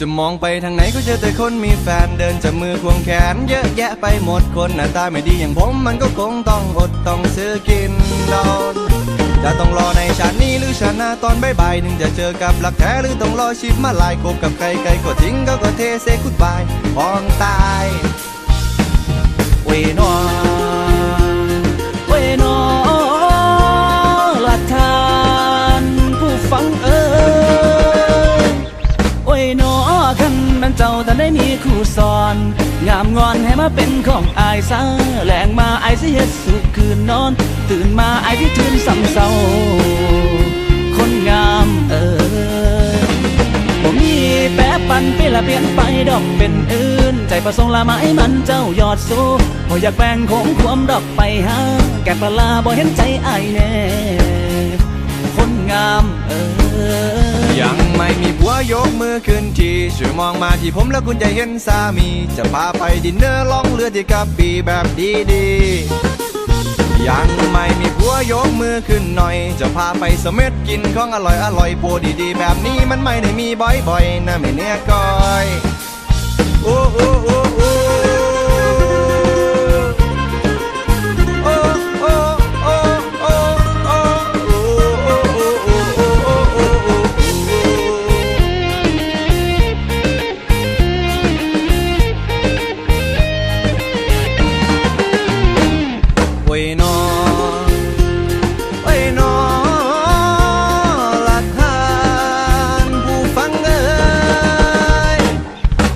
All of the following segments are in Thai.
จะมองไปทางไหนก็เจอแต่คนมีแฟนเดินจับมือควงแขน เยอะแยะไปหมดคนหน้าตาไม่ดีอย่างผมมันก็คงต้องอดต้องซื้อกินนอนจะต้องรอในชาตินี้หรือชาติหน้าตอนบ่ายๆถึงจะเจอกับหลักแท้หรือต้องรอชีพมาลายกบกับใครใครก็ทิ้งก็ก็เทเซกุดบายพองตาย คันเจ้าท่านได้มีคู่สอน งามงอนให้มาเป็นของอายซะแหลงมาอายสิเฮ็ดสุขคืนนอน ตื่นมาอายที่ทืนซ้ำเศร้าคนงามเอ่ยบ่มีแปรปันไปละเปลี่ยนไปดอกเป็นอื่น ใจประสงค์ละไม้มันเจ้ายอดสู้บ่อยากแบ่งคงความดอกไปหาแก่ปลาบ่เห็นใจอายแน่คนงามเออ ยกมือขึ้นทีช่วยมองมาที่ผมแล้วคุณจะเห็นสามี จะพาไปดินเนอร์ล่องเรือที่กับปีแบบดีๆ ยังไม่มีผัวยกมือขึ้นหน่อย จะพาไปสม็ดกินของอร่อยอร่อยปูดีๆ แบบนี้มันไม่ได้มีบ่อยๆนะไม่เนี่ยก้อย โอ้ยนอโอ้ยนอหลักฐานผู้ฟังเอ่ย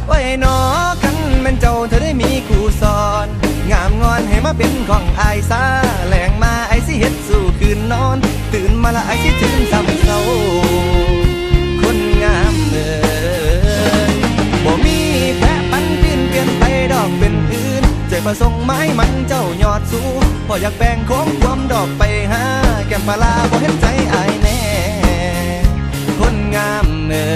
ไว้หนอกันแมันเจ้าเธอได้มีคู่สอน งามงอนให้มาเป็นของอายซาแหลงมาไอสิเฮ็ดสู่คืนนอน ตื่นมาละไอสิถึงซ้ำเศร้าคนงามเลยบ่มีแพ้ปันเปลี่ยนเปลี่ยนไปดอกเป็นอื่นใจประสงค์ไม้มันเจ้า สูงพอยากแบ่งของความดอกไปหาแก้มปลาบ่เห็นใจอายแน่ คนงามเอ่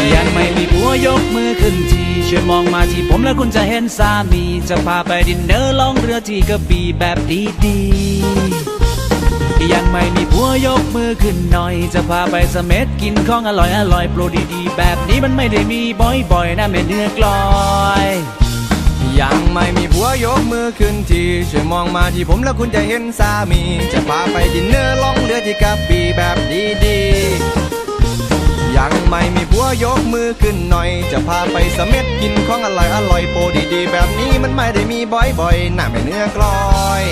ยยังไม่มีผัวยกมือขึ้นทีช่วยมองมาที่ผมแล้วคุณจะเห็นสามี จะพาไปดินเนอร์ล่องเรือที่กระบี่แบบดีๆยังไม่มีผัวยกมือขึ้นหน่อย จะพาไปสเม็ดกินของอร่อยอร่อยโปรดีๆ แบบนี้มันไม่ได้มีบ่อยๆนะแม่เนื้อกลอย อขึ้นทีช่วยมองมาที่ผมแล้วคุณจะเห็นสามี จะพาไปดินเนอร์ล่องเรือที่กระบี่แบบดีๆ ยังไม่มีผัวยกมือขึ้นหน่อย จะพาไปเสม็ดกินของอร่อยอร่อยโปรดีๆ แบบนี้มันไม่ได้มีบ่อยๆหน้าไม่เนื้อกลอย